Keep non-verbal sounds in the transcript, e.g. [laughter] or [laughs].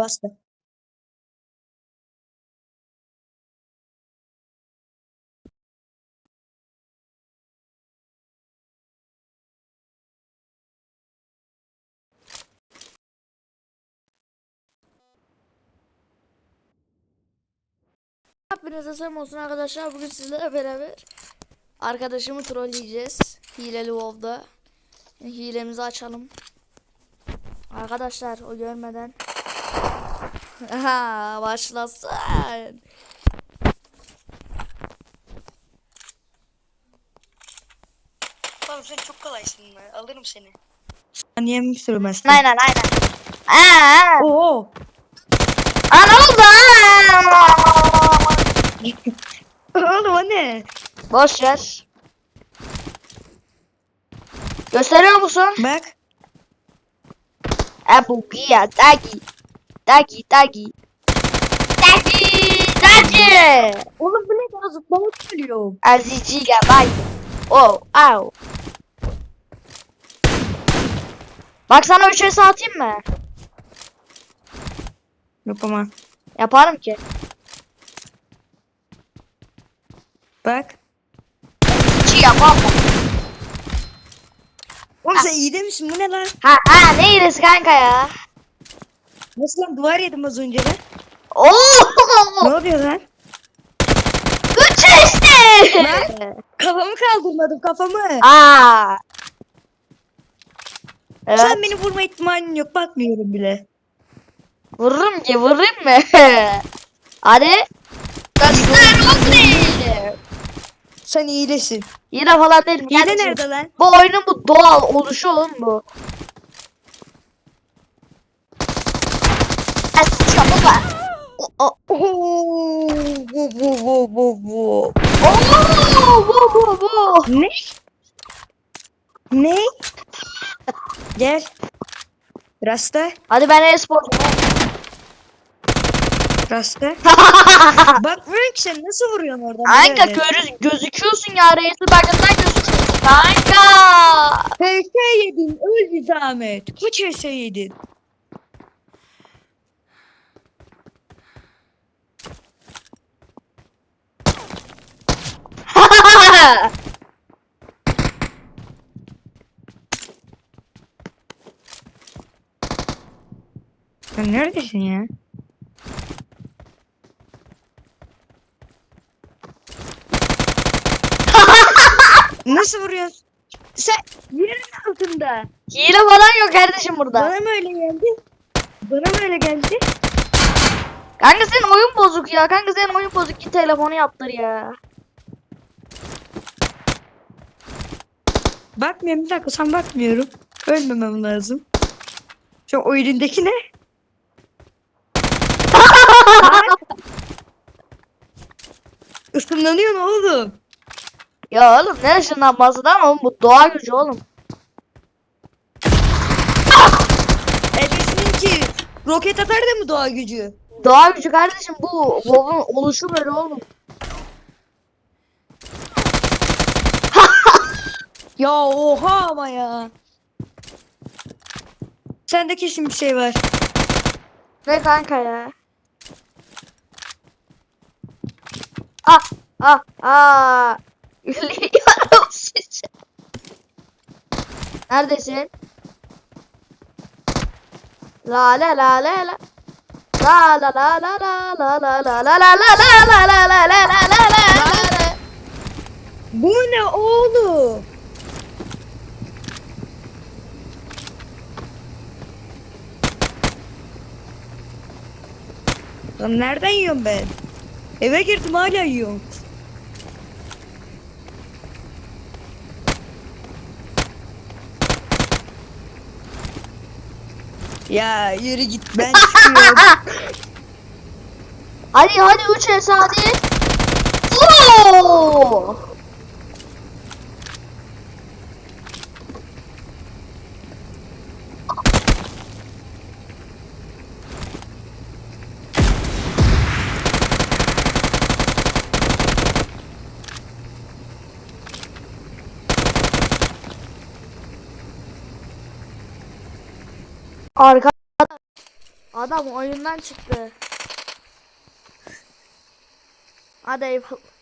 Bastı. Hepinize selam olsun arkadaşlar. Bugün sizlerle beraber arkadaşımı trolleyeceğiz. Hileli WoW'da. Hilemizi açalım. Arkadaşlar o görmeden. Aha başlasın. Oğlum sen çok kolaysın lan. Alırım seni. Saniye mi sürmez? Aynen aynen. Aa, Oo. aa, ne oldu? [laughs] Oğlum o ne? Boş ver. Gösteriyor musun? Bak. Abu Pia Dagi. Dagi Dagi. Dagi Dagi. Oğlum bu ne daha zıplamak söylüyor. Aziciga vai. Oh, au. Bak sana 3 S atayım mı? Yapamam. Yaparım ki. Bak. Hiç yapamam. Oğlum sen iyi demişsin bu ne lan? Ha ha ne iyisi kanka ya. Nasıl lan duvar yedim az önce de. Oo! Ne oluyor lan? 3 işte. Kafamı kaldırmadım kafamı. Aa. Evet. Sen beni vurma ihtimalin yok bakmıyorum bile. Vururum ki vururum mu? [laughs] Hadi. Göster o değil. Sen iyilesin. Yine falan değil mi? Hile Kardeşim, nerede lan? Bu oyunun bu doğal oluşu oğlum bu. Baba. Bu. Ne? Ne? Gel. Rasta. Hadi ben e-spor. Rasta. [laughs] Bakmıyorum ki sen nasıl vuruyorsun oradan? Kanka görü, gözüküyorsun ya reisin bakımdan gözüküyorsun kanka. HS yedin. Öl bir zahmet. Kaç HS yedin? Sen neredesin ya? [laughs] Nasıl vuruyorsun? Sen yerin altında. Hile falan yok kardeşim burada. Bana mı öyle geldi? Bana mı öyle geldi? Kanka senin oyun bozuk ya. Kanka senin oyun bozuk. Git telefonu yaptır ya. Bakmıyorum bir dakika sen bakmıyorum. Ölmemem lazım. Şu o elindeki ne? [laughs] Isınlanıyorsun oğlum. Ya oğlum ne ışınlanması lan oğlum bu doğa gücü oğlum. Ebesin ki roket atar da mı doğa gücü? Doğa gücü kardeşim bu WoW'un oluşu böyle oğlum. Ya oha ama ya. Sende kesin bir şey var. Ne kanka ya? Ah ah ah. Gülüyorum sizi. Neredesin? La la la la la. La la la la la la la la la la la la la la la la la la la Bu ne oğlum? Lan nereden yiyorum ben? Eve girdim hala yiyorum. Ya yürü git ben [laughs] çıkıyorum. Hadi hadi 3 es hadi. Oo! Arka Adam oyundan çıktı. Hadi eyvallah.